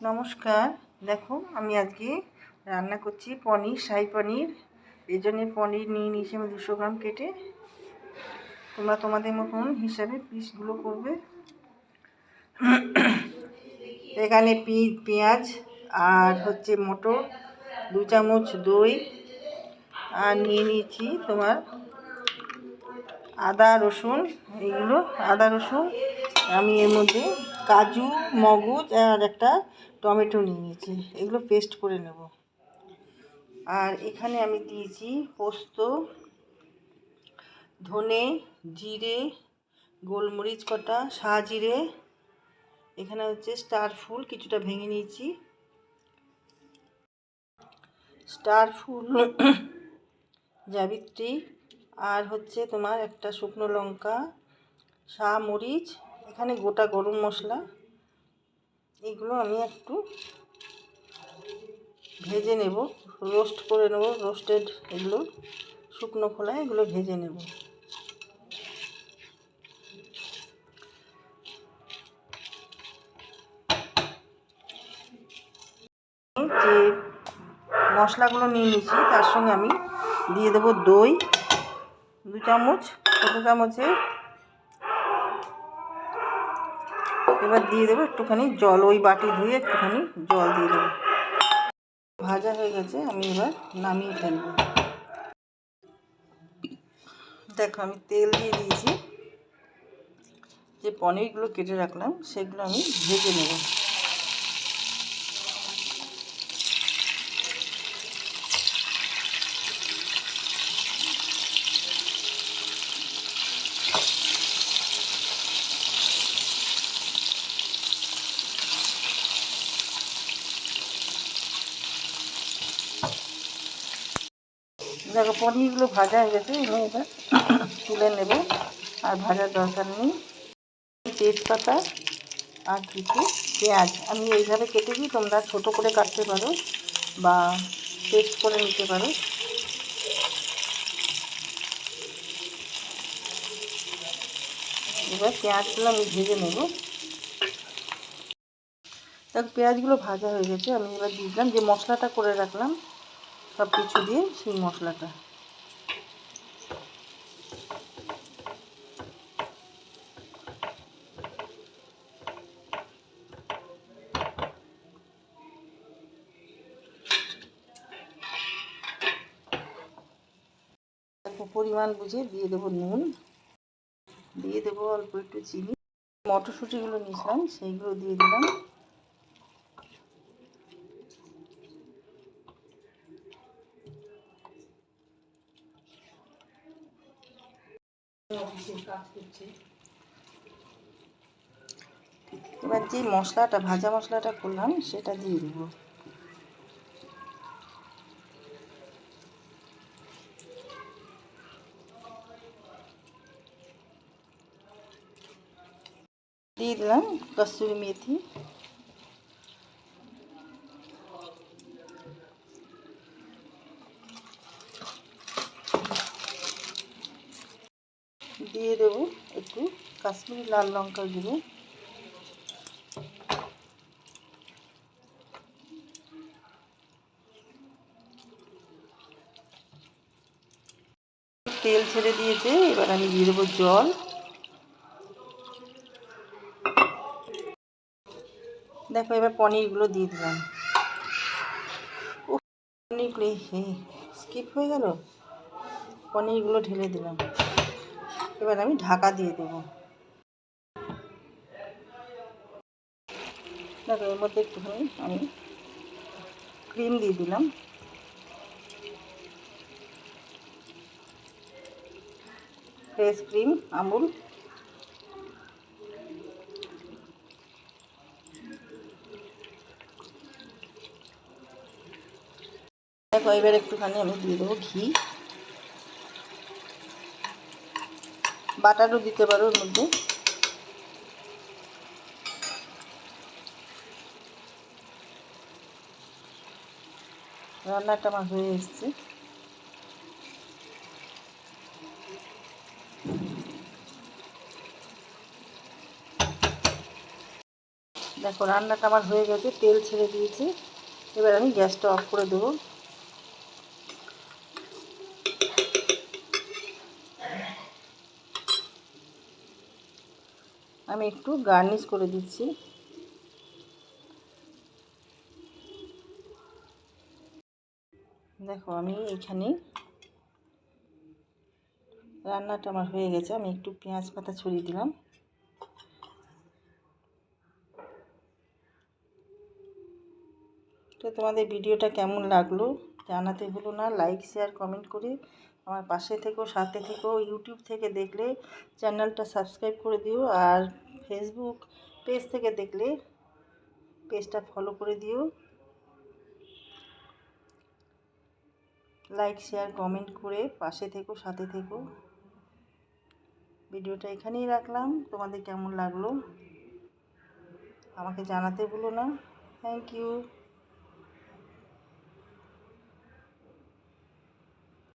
নমস্কার। দেখো আমি আজকে রান্না করছি পনির, শাহি পনির। এই জন্যে পনির নিয়ে নিয়েছি আমি দুশো গ্রাম কেটে। তোমরা তোমাদের মতন হিসাবে পিসগুলো করবে। এখানে পেঁয়াজ আর হচ্ছে মটর, দু চামচ দই। আর নিয়ে নিয়েছি তোমার আদা রসুন। এগুলো আদা রসুন। আমি এর মধ্যে কাজু, মগজ আর একটা টমেটো নিয়ে নিয়েছি। এগুলো পেস্ট করে নেব। আর এখানে আমি দিয়েছি পোস্ত, ধনে, জিরে, গোলমরিচ কটা জিরে এখানে হচ্ছে স্টার ফুল, কিছুটা ভেঙে নিয়েছি। স্টার ফুল জাবিত্রী আর হচ্ছে তোমার একটা শুকনো লঙ্কা, শাহ মরিচ এখানে গোটা গরম মশলা, এগুলো আমি একটু ভেজে নেব, রোস্ট করে নেব, রোস্টেড এগুলো শুকনো খোলায় এগুলো ভেজে নেব। যে মশলাগুলো নিয়ে নিয়েছি, তার সঙ্গে আমি দিয়ে দেবো দই, দু চামচ ছোটো চামচে এবার দিয়ে দেবো একটুখানি জল, ওই বাটি ধুয়ে একটুখানি জল দিয়ে দেবো। ভাজা হয়ে গেছে, আমি এবার নামিয়ে ফেলব। দেখো, আমি তেল দিয়ে দিয়েছি। যে পনিরগুলো কেটে রাখলাম, সেগুলো আমি ভেজে নেব। দেখো, পনিরগুলো ভাজা হয়ে গেছে, এগুলো এবার তুলে নেব। আর ভাজার দরকার নেই। তেজপাতা আর কিছু পেঁয়াজ। আমি এইভাবে কেটে দিই, তোমরা ছোটো করে কাটতে পারো বা পেস্ট করে নিতে পারো। এবার পেঁয়াজগুলো আমি ভেজে নেব। দেখ, পেঁয়াজগুলো ভাজা হয়ে গেছে, আমি এবার দিলাম। যে মশলাটা করে রাখলাম সব কিছু দিয়ে সেই মশলাটা। পরিমাণ বুঝে দিয়ে দেবো নুন। দিয়ে দেবো অল্প একটু চিনি। মটরশুঁটিগুলো নিয়েছিলাম, সেইগুলো দিয়ে দিলাম। এবার যে মশলাটা ভাজা মশলাটা করলাম সেটা দিয়ে দেব। দিয়ে দিলাম কস্তুরি মেথি। দিয়ে দেব একটু কাশ্মীরি লাল লঙ্কা গুঁড়ো। তেল ছেড়ে দিয়েছে, এবার আমি দিয়ে দেবো জল। দেখো এবার পনিরগুলো দিয়ে দিলাম। পনিরগুলো স্কিপ হয়ে গেল? পনিরগুলো ঢেলে দিলাম। এবার আমি ঢাকা দিয়ে দেবো। দেখো, এর মধ্যে একটুখানি আমি ক্রিম দিয়ে দিলাম। Fresh cream, Amul. দেখো, এবার একটুখানি আমি দিয়ে দেবো ঘি। বাটারও দিতে পারো ওর মধ্যে। রান্নাটা আমার হয়ে এসছে। দেখো, রান্নাটা আমার হয়ে গেছে, তেল ছেড়ে দিয়েছি। এবার আমি গ্যাসটা অফ করে দেবো। আমি একটু গার্নিশ করে দিচ্ছি। দেখো, আমি এখানে রান্নাটা আমার হয়ে গেছে। আমি একটু পেঁয়াজ পাতা ছড়িয়ে দিলাম। তো তোমাদের ভিডিওটা কেমন লাগল জানাতে ভুলো না। লাইক শেয়ার কমেন্ট করে আমার পাশে থেকেও সাথে থেকেও ইউটিউব থেকে দেখলে চ্যানেলটা সাবস্ক্রাইব করে দিও আর ফেসবুক পেজ থেকে দেখলে পেজটা ফলো করে দিও। লাইক, শেয়ার, কমেন্ট করে পাশে থেকো, সাথে থেকো। ভিডিওটা এখানেই রাখলাম। তোমাদের কেমন লাগল? আমাকে জানাতে ভুলো না। Thank you